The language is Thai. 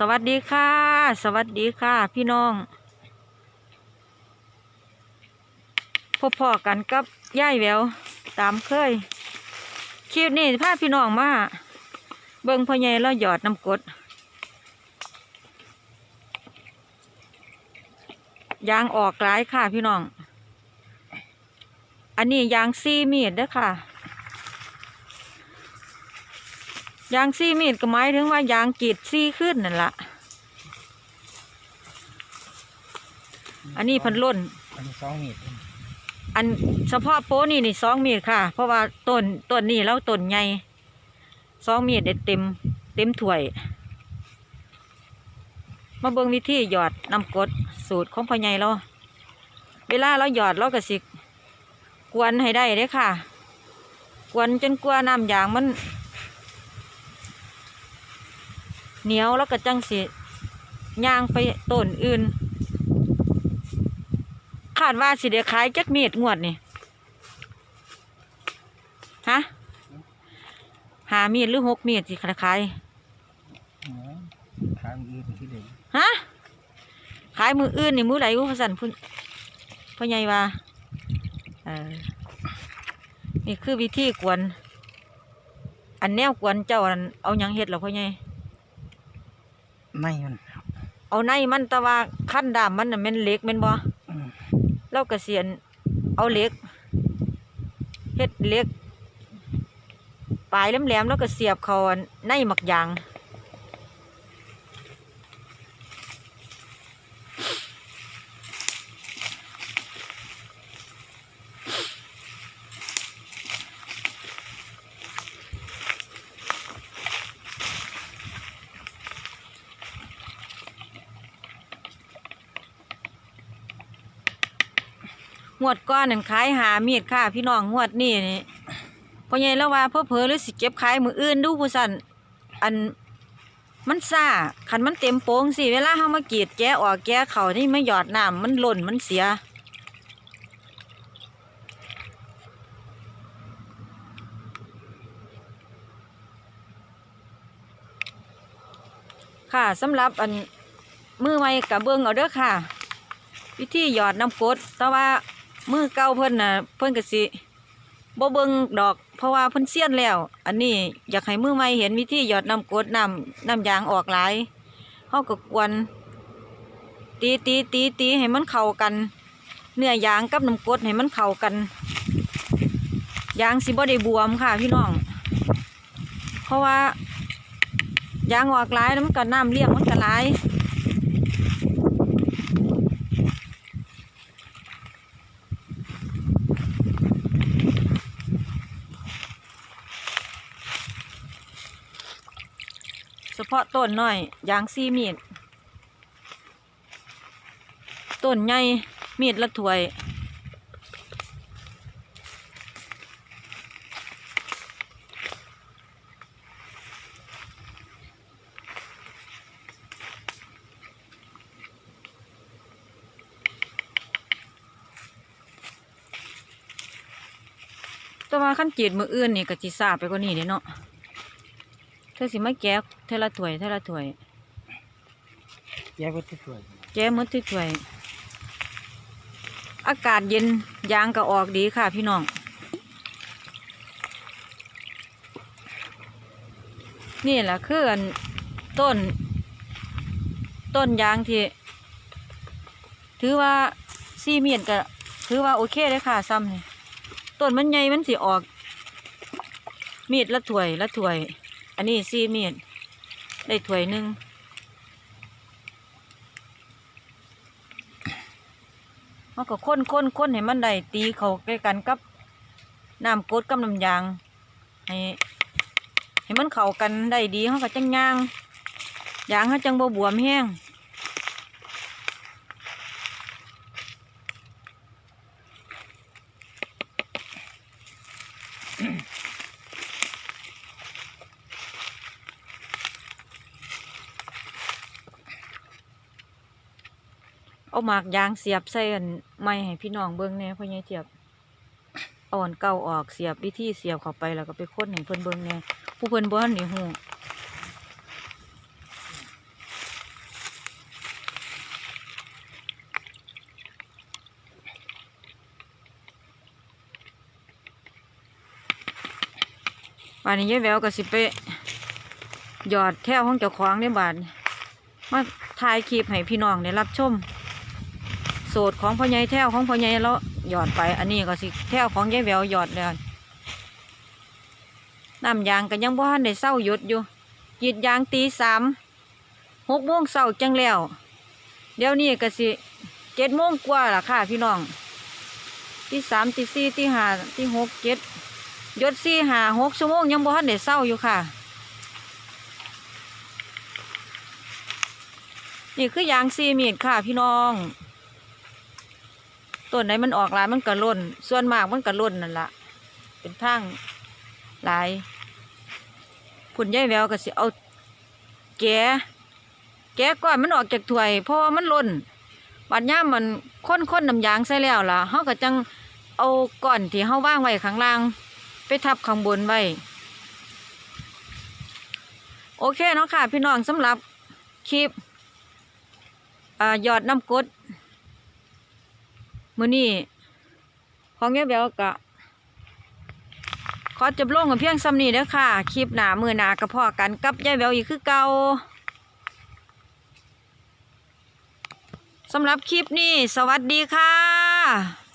สวัสดีค่ะ สวัสดีค่ะ พี่น้องพบพอกันกับย่ายแววตามเคยคลิปนี้พาพี่น้องมาเบิ่งพ่อใหญ่แล้วหยอดน้ำกดยางออกหลายค่ะพี่น้อง อันนี้ยางซีมีดเด้อค่ะ ยางซีมีดก็หมายถึงว่ายางกรีดซีขึ้นนั่นละอันนี้เพันล่นอันนี้สองมีดอันเฉพาะโป้นี่นี่สองมีดค่ะ เพราะว่าต้นต้นนี่แล้วต้นใหญ่สองมีดได้เต็ม เต็มถ้วย มาเบิ่งวิธีหยอดน้ำกรดสูตรของพ่อใหญ่เราเวลาเราหยอดเราก็สิกวนให้ได้เด้อค่ะ กวนจนกลัวาน้ำยางมัน เหนียวแล้วก็จังสิย่างไปต้นอื่นคาดว่าสิเดีขายจักมีดงวดนี่ฮะหามีดหรือหกมีดสิขายอ๋อทางอื่นที่เด็กฮะขายมืออื่นนี่มือไหนวุ้สันพุ่นพ่อใหญ่ว่าเออนี่คือวิธีกวน อันแนวกวนเจ้าอันเอาหยังเฮ็ดเหรอพ่อใหญ่ ไม่มันเอาในมันแตะว่าขั้นดามมันน่ะแม่นเหล็กแม่นบ่อืมเรากเสียนเอาเหล็กเฮ็ดเหล็กปลายแหลมๆแล้วก็เสียบเขาอันในหมักยาง งวดก้อนนั่นขายหามีดค่ะ พี่น้องงวดนี่นี่พอใหญ่แล้วว่าเพ่อเพอหรือสิเก็บขายมืออื่นดูผู้สันอันมันซ่าขันมันเต็มโป้งสิเวลาเฮามากรีดแกะออกแกะเขานี่ไม่หยอดน้ำมันหล่นมันเสีย ค่ะสำหรับอันมือใหม่กับเบิ้งเอาเด้อค่ะ วิธีหยอดน้ำกดแต่ว่า มือเก่าเพิ่นน่ะเพิ่นก็สิบ่เบิ่งดอก เพราะว่าเพิ่นเซียนแล้ว อันนี้อยากให้มือใหม่เห็นวิธีหยอดน้ำกรดน้ำน้ำยางออกหลายเฮาก็กวนตีตีตีตีให้มันเข้ากัน เนื้อยางกับน้ำกรดให้มันเข้ากันยางสิบ่ได้บวมค่ะพี่น้อง เพราะว่ายางออกหลายแล้วมันก็น้ำเลี้ยงมันก็หลาย พาะต้นน้อยยางซีมีดต้นใหญ่มีดละถวยต่ว่าขั้นจีดมืออื่นนี่ก็จิซาไปกว่านี้เด้เนาะ ธอสิมาแก้เทละถ้วยเทละถ้วยแยกไว้ที่ส่วนแก้หมืดที่ถ้วย อากาศเย็นยางก็ออกดีค่ะพี่น้อง นี่แหละคืออันต้น ต้นยางที่ ถือว่าซีเมียนก็ถือว่าโอเคเลยค่ะซ้ำนี่ต้นมันใหญ่มันสิออก มีดละถ้วยละถ้วย อันนี้ซีเมียดได้ถ้วยหนึ่งมันก็ค้นค้นค้นให้มันได้ตีเขาใกล้กันกับน้ำกดกับน้ำยางให้ให้มันเข้ากันได้ดีเขาก็จังย่างยางเขาจังบ่บวมแห้ง เอาหมากยางเสียบใส่อันไม่ให้พี่น้องเบิ้งแน่พ่อใหญ่เสียบอ่อนเก่าออกเสียบวิธีเสียบเข้าไปแล้วก็ไปค้นให้เพื่อนเบิ้งแน่ผู้เพื่อนบ้านนี่หูบาทนี้แววก็สิเปหยอดแท้ห้องเจ้าของเนี่ยบาทมาถ่ายคลิปให้พี่น้องได้รับชม โสดของพ่อใหญ่แถวของพ่อใหญ่แล้วหยอดไป อันนี้ก็สิแถวของยายแววหยอดเลยน้ำยางก็ยังบ่ทันได้เศร้าหยุดอยู่กรีดยางตีสามหกโมงเศร้าจังแล้ว เดี๋ยวนี้ก็สิเจ็ดโมงกว่าล่ะค่ะพี่น้องตีสามตีสี่ตีห้าตีหกเจ็ดยดสี่ห้าหกชั่วโมงยังบ่ทันได้เศร้าอยู่ค่ะ นี่คือยางซีมีดค่ะพี่น้อง ต้นไหนมันออกหลายมันก็ล่น ส่วนมากมันก็ล่นนั่นละเป็นทางหลายคุณยายแววก็สิเอาแกะแกะก้อนมันออกจากถ้วย เพราะว่ามันล่นบัดย่ามมันค้นค้นน้ำยางใส่แล้วล่ะเฮาก็จังเอาก้อนที่เฮาว่างไว้ข้างล่าง ไปทับข้างบนไว้โอเคเนาะค่ะ พี่น้องสำหรับคลิปอ่ายอดน้ำกด มื้อนี้ของยายแววกะขอจบลงกับเพียงซ้ำนี้เด้อค่ะ คลิปหนามือหนากระพอกันกับยายแววอีกคือเก่าสำหรับคลิปนี้ สวัสดีค่ะ